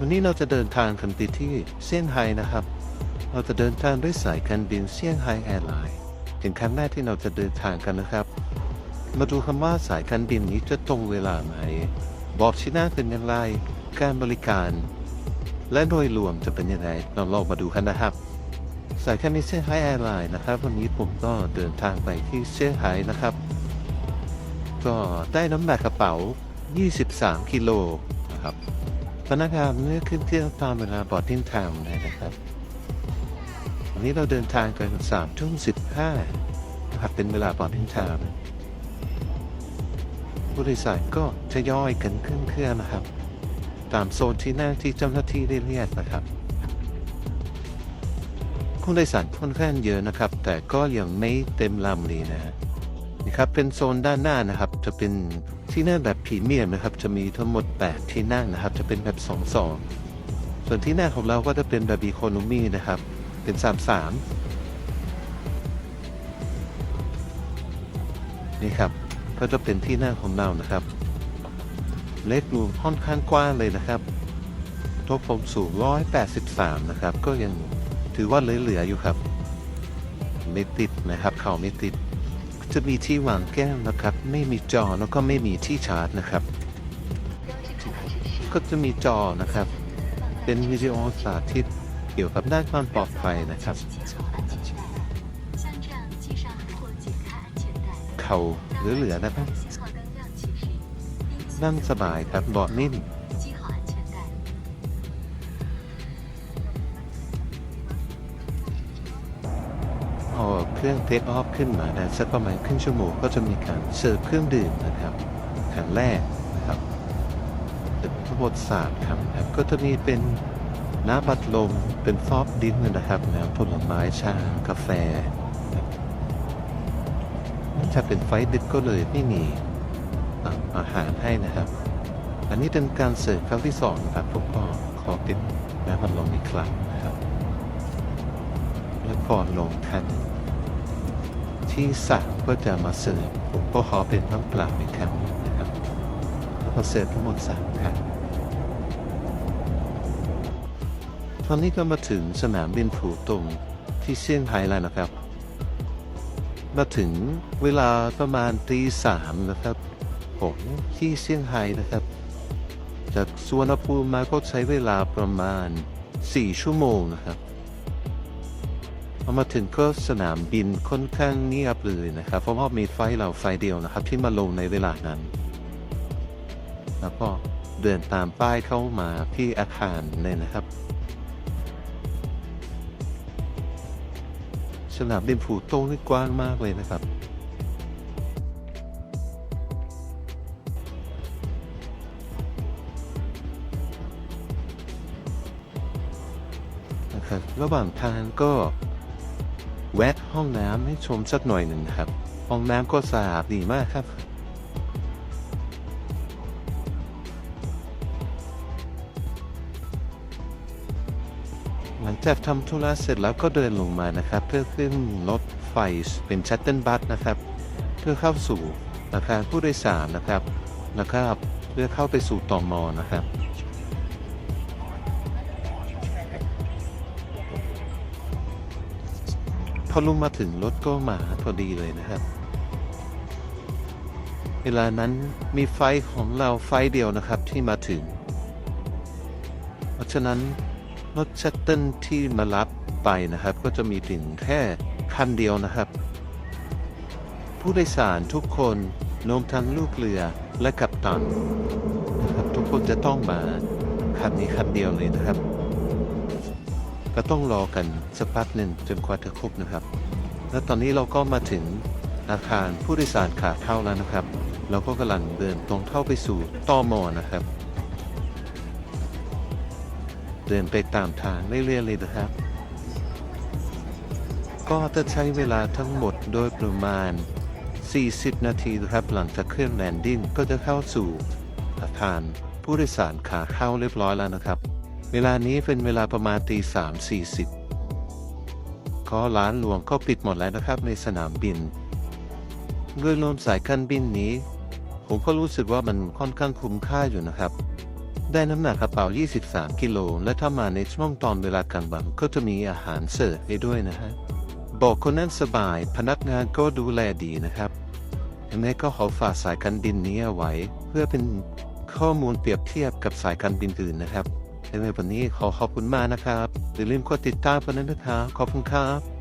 วันนี้เราจะเดินทางกันไปที่เซี่ยงไฮ้นะครับ เราจะเดินทางด้วยสายการบินเซี่ยงไฮ้แอร์ไลน์เป็นครั้งแรกที่เราจะเดินทางกันนะครับ มาดูคำว่าสายการบินนี้จะตรงเวลาไหม บอกที่นั่งเป็นอย่างไร การบริการ และโดยรวมจะเป็นยังไงเราลองมาดูกันนะครับ สายการบินเซี่ยงไฮ้แอร์ไลน์นะครับ วันนี้ผมก็เดินทางไปที่เซี่ยงไฮ้นะครับ ก็ได้น้ำหนักกระเป๋า 23 กิโลนะครับ พนักงานเลือขึ้นเครื่องตามเวลาบอดดิ้งไทม์เลยนะครับ วันนี้เราเดินทางกันสามทุ่มสิบห้านะครับเป็นเวลาบอดดิ้งไทม์ผู้โดยสารก็ทยอยกันขึ้นเครื่องนะครับ ตามโซนที่นั่งที่เจ้าหน้าที่ได้เรียกนะครับผู้โดยสารค่อนข้างเยอะนะครับ แต่ก็ยังไม่เต็มลำเลยนะฮะนะครับเป็นโซนด้านหน้านะครับ จะเป็น ที่นั่งแบบพรีเมียมนะครับ จะมีทั้งหมด 8 ที่นั่งนะครับ จะเป็นแบบ2องสองส่วนที่นั่งของเราก็จะเป็นแบบอีโคโนมีนะครับ เป็น 3 3 นี่ครับ ก็จะเป็นที่นั่งของเรานะครับ เล็กดูค่อนข้างกว้างเลยนะครับทบผมสูง 183 นะครับ ก็ยังถือว่าเหลือๆอยู่ครับ ไม่ติดนะครับ เข่าไม่ติด จะมีที่วางแก้วนะครับ ไม่มีจอแล้วก็ไม่มีที่ชาร์จนะครับ ก็จะมีจอนะครับ เป็นวิดีโอสาธิตเกี่ยวกับด้านความปลอดภัยนะครับ เข่าหรือเหลือนะครับนั่งสบายครับเบาะนิ่ม เครื่องเทคออฟขึ้นมาได้สักประมาณครึ่งชั่วโมงก็จะมีการเสิร์ฟเครื่องดื่มนะครับครั้งแรกนะครับจะทั้งหมดสามคำครับ ก็จะมีเป็นน้ำบัดลมเป็นซอฟต์ดริงนะครับน้ำผลไม้ชากาแฟถ้าเป็นไฟดึกก็เลยไม่มีอาอาหารให้นะครับ อันนี้เป็นการเสิร์ฟครั้งที่สองนะครับผมก็ขอติดน้ำบัดลมอีกครั้งนะครับ แล้วก่อนลงทัน ที่สามก็จะมาเสิร์ฟผมก็ขอเป็นน้ำเปล่าอีกครั้งหนึ่งนะครับแล้วก็เสิร์ฟทั้งหมดสามครั้งตอนนี้ก็มาถึงสนามบินผูตรงที่เซี่ยงไฮ้แล้วนะครับ มาถึงเวลาประมาณตีสามนะครับผมที่เซี่ยงไฮ้นะครับ จากสุวรรณภูมิมาก็ใช้เวลาประมาณ 4 ชั่วโมงนะครับ พอมาถึงก็สนามบินค่อนข้างเงียบเลยนะครับ เพราะว่ามีไฟเราไฟเดียวนะครับ ที่มาลงในเวลานั้น แล้วก็เดินตามป้ายเข้ามาที่อาคารเลยนะครับ สนามบินผูโต้งนี่กว้างมากเลยนะครับนะครับระหว่างทางก็ แวะห้องน้ำให้ชมสักหน่อยหนึ่งครับ ห้องน้ำก็สะอาดดีมากครับ หลังจากทำธุระเสร็จแล้วก็เดินลงมานะครับ เพื่อขึ้นรถไฟเป็นชัตเติลบัสนะครับ เพื่อเข้าสู่อาคารผู้โดยสารนะครับนะครับ เพื่อเข้าไปสู่ตอมอนะครับ อลุงมาถึงรถก็มาพอดีเลยนะครับ เวลานั้นมีไฟของเราไฟเดียวนะครับที่มาถึง เพราะฉะนั้นรถชัตเติลที่มารับไปนะครับ ก็จะมีเพียงแค่คันเดียวนะครับ ผู้โดยสารทุกคนรวมทั้งลูกเรือและกัปตันนะครับ ทุกคนจะต้องมาคันนี้คันเดียวเลยนะครับ ก็ต้องรอกันสักพักหนึ่งจนกว่าจะครบนะครับ และตอนนี้เราก็มาถึงอาคารผู้โดยสารขาเข้าแล้วนะครับ เราก็กำลังเดินตรงเข้าไปสู่ตอมอนะครับ เดินไปตามทางเรื่อยๆเลยนะครับ ก็จะใช้เวลาทั้งหมดโดยประมาณ 40 นาทีนะครับหลังจากเครื่องแลนดิ้งก็จะเข้าสู่อาคารผู้โดยสารขาเข้าเรียบร้อยแล้วนะครับ เวลานี้เป็นเวลาประมาณตีสามสี่สิบก็ร้านหลวงก็ปิดหมดแล้วนะครับในสนามบินโดยรวมสายการบินนี้ ผมก็รู้สึกว่ามันค่อนข้างคุ้มค่าอยู่นะครับ ได้น้ำหนักกระเป๋า 23 กิโล และถ้ามาในช่วงตอนเวลากลางวันก็จะมีอาหารเสิร์ฟให้ด้วยนะฮะ บอกคนนั้นสบาย พนักงานก็ดูแลดีนะครับยังไงก็ขอฝากสายการบินนี้เอาไว้ เพื่อเป็นข้อมูลเปรียบเทียบกับสายการบินอื่นนะครับ ในวันนี้ขอขอบคุณมากนะครับอย่าลืมกดติดตามกันนะครับ ขอบคุณครับ